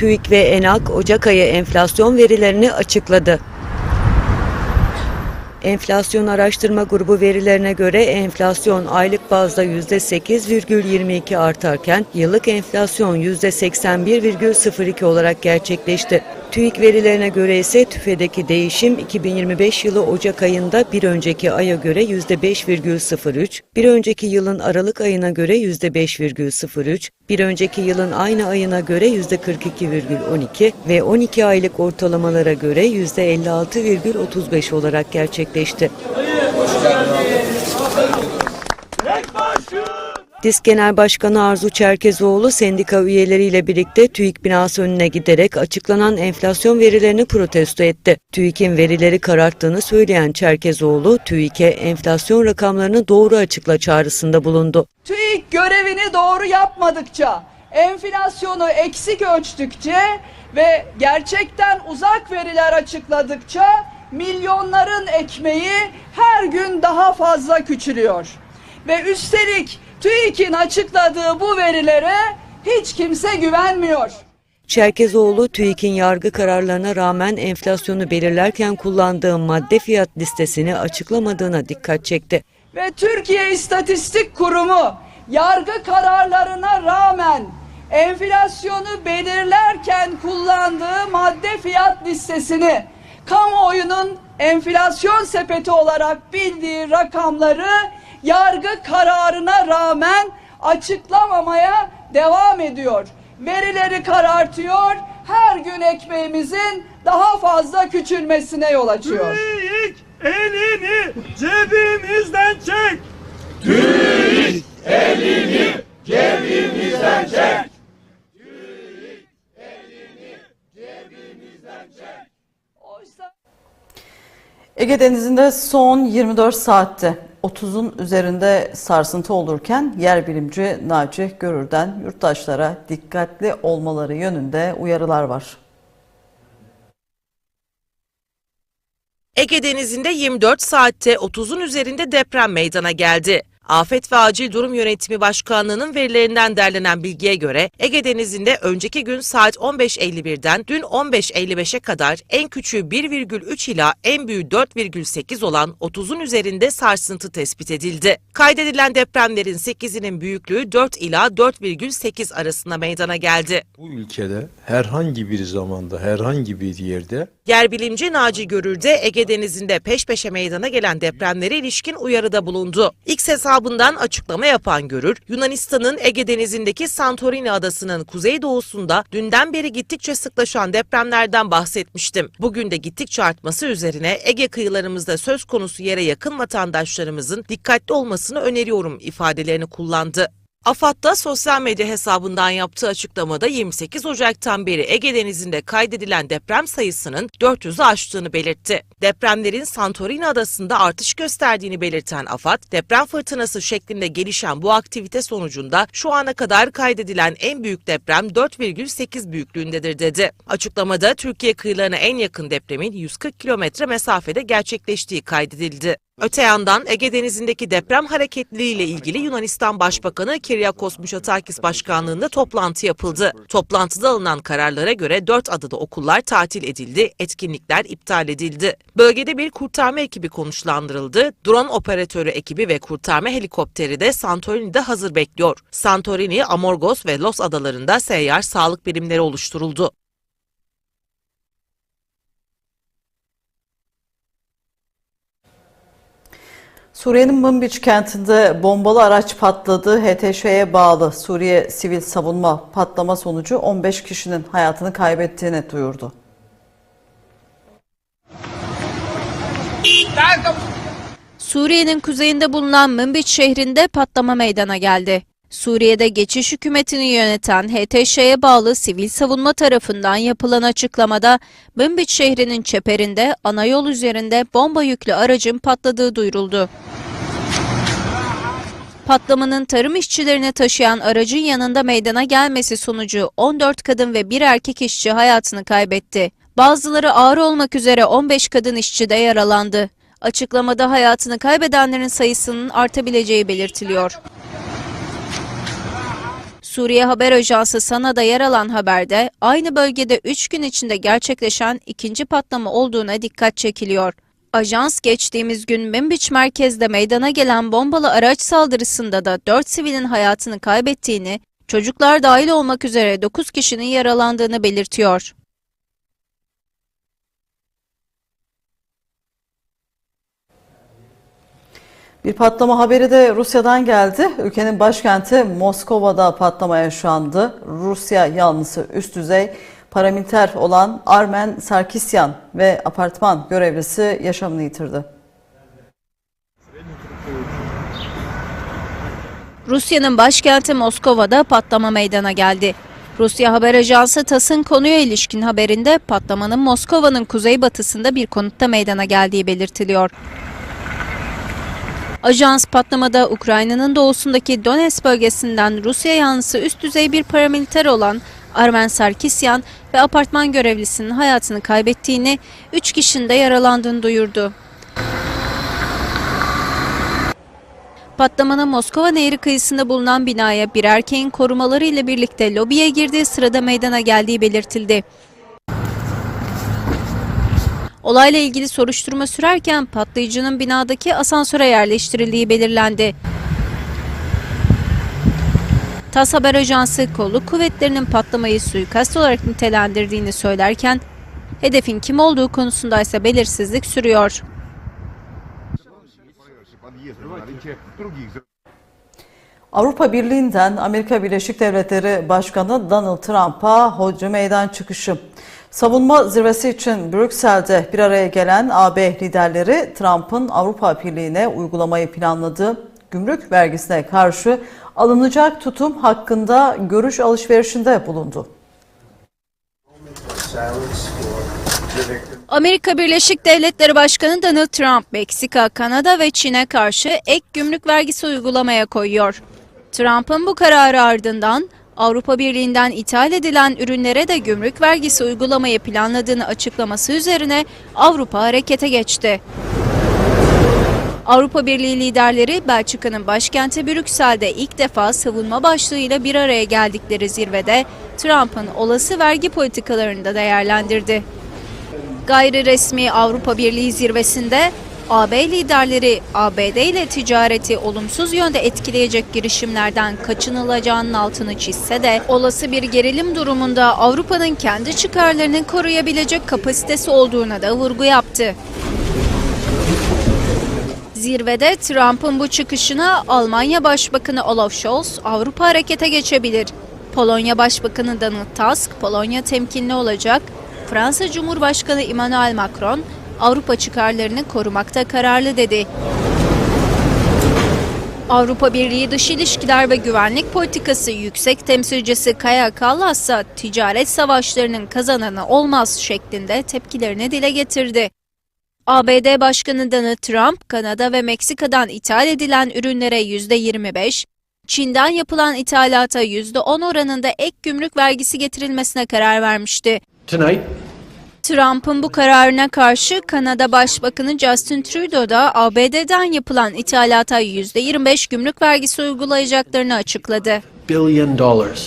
TÜİK ve ENAK Ocak ayı enflasyon verilerini açıkladı. Enflasyon Araştırma Grubu verilerine göre enflasyon aylık bazda %8,22 artarken yıllık enflasyon %81,02 olarak gerçekleşti. TÜİK verilerine göre ise tüfedeki değişim 2025 yılı Ocak ayında bir önceki aya göre %5,03, bir önceki yılın Aralık ayına göre %5,03, bir önceki yılın aynı ayına göre %42,12 ve 12 aylık ortalamalara göre %56,35 olarak gerçekleşti. DİSK Genel Başkanı Arzu Çerkezoğlu sendika üyeleriyle birlikte TÜİK binası önüne giderek açıklanan enflasyon verilerini protesto etti. TÜİK'in verileri kararttığını söyleyen Çerkezoğlu, TÜİK'e enflasyon rakamlarını doğru açıkla çağrısında bulundu. TÜİK görevini doğru yapmadıkça, enflasyonu eksik ölçtükçe ve gerçekten uzak veriler açıkladıkça milyonların ekmeği her gün daha fazla küçülüyor. Ve üstelik TÜİK'in açıkladığı bu verilere hiç kimse güvenmiyor. Çerkezoğlu, TÜİK'in yargı kararlarına rağmen enflasyonu belirlerken kullandığı madde fiyat listesini açıklamadığına dikkat çekti. Ve Türkiye İstatistik Kurumu yargı kararlarına rağmen enflasyonu belirlerken kullandığı madde fiyat listesini kamuoyunun enflasyon sepeti olarak bildiği rakamları yargı kararına rağmen açıklamamaya devam ediyor. Verileri karartıyor, her gün ekmeğimizin daha fazla küçülmesine yol açıyor. TÜİK elini cebimizden çek. Oysa Ege Denizi'nde son 24 saatte 30'un üzerinde sarsıntı olurken yer bilimci Naci Görür'den yurttaşlara dikkatli olmaları yönünde uyarılar var. Ege Denizi'nde 24 saatte 30'un üzerinde deprem meydana geldi. Afet ve Acil Durum Yönetimi Başkanlığı'nın verilerinden derlenen bilgiye göre Ege Denizi'nde önceki gün saat 15.51'den dün 15.55'e kadar en küçüğü 1,3 ila en büyüğü 4,8 olan 30'un üzerinde sarsıntı tespit edildi. Kaydedilen depremlerin 8'inin büyüklüğü 4 ila 4,8 arasında meydana geldi. Bu ülkede herhangi bir zamanda, herhangi bir yerde Yerbilimci Naci Görür de Ege Denizi'nde peş peşe meydana gelen depremlere ilişkin uyarıda bulundu. X hesabından açıklama yapan Görür, Yunanistan'ın Ege Denizi'ndeki Santorini adasının kuzeydoğusunda dünden beri gittikçe sıklaşan depremlerden bahsetmiştim. Bugün de gittikçe artması üzerine Ege kıyılarımızda söz konusu yere yakın vatandaşlarımızın dikkatli olmasını öneriyorum ifadelerini kullandı. AFAD'da sosyal medya hesabından yaptığı açıklamada 28 Ocak'tan beri Ege Denizi'nde kaydedilen deprem sayısının 400'ü aştığını belirtti. Depremlerin Santorini adasında artış gösterdiğini belirten AFAD, deprem fırtınası şeklinde gelişen bu aktivite sonucunda şu ana kadar kaydedilen en büyük deprem 4,8 büyüklüğündedir dedi. Açıklamada Türkiye kıyılarına en yakın depremin 140 kilometre mesafede gerçekleştiği kaydedildi. Öte yandan Ege Denizi'ndeki deprem hareketliliğiyle ilgili Yunanistan Başbakanı Kyriakos Mitsotakis başkanlığında toplantı yapıldı. Toplantıda alınan kararlara göre 4 adada okullar tatil edildi, etkinlikler iptal edildi. Bölgede bir kurtarma ekibi konuşlandırıldı. Drone operatörü ekibi ve kurtarma helikopteri de Santorini'de hazır bekliyor. Santorini, Amorgos ve Los adalarında seyyar sağlık birimleri oluşturuldu. Suriye'nin Mınbiç kentinde bombalı araç patladı. HTŞ'ye bağlı Suriye Sivil Savunma patlama sonucu 15 kişinin hayatını kaybettiğini duyurdu. Suriye'nin kuzeyinde bulunan Münbiç şehrinde patlama meydana geldi. Suriye'de geçiş hükümetini yöneten HTŞ'ye bağlı sivil savunma tarafından yapılan açıklamada Münbiç şehrinin çeperinde ana yol üzerinde bomba yüklü aracın patladığı duyuruldu. Patlamanın tarım işçilerini taşıyan aracın yanında meydana gelmesi sonucu 14 kadın ve bir erkek işçi hayatını kaybetti. Bazıları ağır olmak üzere 15 kadın işçi de yaralandı. Açıklamada hayatını kaybedenlerin sayısının artabileceği belirtiliyor. Suriye Haber Ajansı Sana'da yer alan haberde aynı bölgede 3 gün içinde gerçekleşen ikinci patlama olduğuna dikkat çekiliyor. Ajans geçtiğimiz gün Minbiç merkezde meydana gelen bombalı araç saldırısında da 4 sivilin hayatını kaybettiğini, çocuklar dahil olmak üzere 9 kişinin yaralandığını belirtiyor. Bir patlama haberi de Rusya'dan geldi. Ülkenin başkenti Moskova'da patlama yaşandı. Rusya yanlısı üst düzey paramiliter olan Armen Sarkisyan ve apartman görevlisi yaşamını yitirdi. Rusya'nın başkenti Moskova'da patlama meydana geldi. Rusya haber ajansı TASS'ın konuya ilişkin haberinde patlamanın Moskova'nın kuzeybatısında bir konutta meydana geldiği belirtiliyor. Ajans patlamada Ukrayna'nın doğusundaki Donetsk bölgesinden Rusya yanlısı üst düzey bir paramiliter olan Armen Sarkisyan ve apartman görevlisinin hayatını kaybettiğini, 3 kişinin de yaralandığını duyurdu. Patlamanın Moskova Nehri kıyısında bulunan binaya bir erkeğin korumaları ile birlikte lobiye girdiği sırada meydana geldiği belirtildi. Olayla ilgili soruşturma sürerken patlayıcının binadaki asansöre yerleştirildiği belirlendi. TAS Haber Ajansı kolluk kuvvetlerinin patlamayı suikast olarak nitelendirdiğini söylerken hedefin kim olduğu konusunda ise belirsizlik sürüyor. Avrupa Birliği'nden Amerika Birleşik Devletleri Başkanı Donald Trump'a hodri meydan çıkışı. Savunma zirvesi için Brüksel'de bir araya gelen AB liderleri Trump'ın Avrupa Birliği'ne uygulamayı planladığı gümrük vergisine karşı alınacak tutum hakkında görüş alışverişinde bulundu. Amerika Birleşik Devletleri Başkanı Donald Trump, Meksika, Kanada ve Çin'e karşı ek gümrük vergisi uygulamaya koyuyor. Trump'ın bu kararı ardından Avrupa Birliği'nden ithal edilen ürünlere de gümrük vergisi uygulamayı planladığını açıklaması üzerine Avrupa harekete geçti. Avrupa Birliği liderleri Belçika'nın başkenti Brüksel'de ilk defa savunma başlığıyla bir araya geldikleri zirvede Trump'ın olası vergi politikalarını da değerlendirdi. Gayri resmi Avrupa Birliği zirvesinde AB liderleri ABD ile ticareti olumsuz yönde etkileyecek girişimlerden kaçınılacağının altını çizse de olası bir gerilim durumunda Avrupa'nın kendi çıkarlarını koruyabilecek kapasitesi olduğuna da vurgu yaptı. Zirvede Trump'ın bu çıkışına Almanya Başbakanı Olaf Scholz Avrupa harekete geçebilir. Polonya Başbakanı Donald Tusk Polonya temkinli olacak. Fransa Cumhurbaşkanı Emmanuel Macron Avrupa çıkarlarını korumakta kararlı dedi. Avrupa Birliği Dış İlişkiler ve Güvenlik Politikası Yüksek Temsilcisi Kaya Kallas ticaret savaşlarının kazananı olmaz şeklinde tepkilerini dile getirdi. ABD Başkanı Donald Trump, Kanada ve Meksika'dan ithal edilen ürünlere %25, Çin'den yapılan ithalata %10 oranında ek gümrük vergisi getirilmesine karar vermişti. Tonight, Trump'ın bu kararına karşı Kanada Başbakanı Justin Trudeau da ABD'den yapılan ithalata %25 gümrük vergisi uygulayacaklarını açıkladı. billion dollars.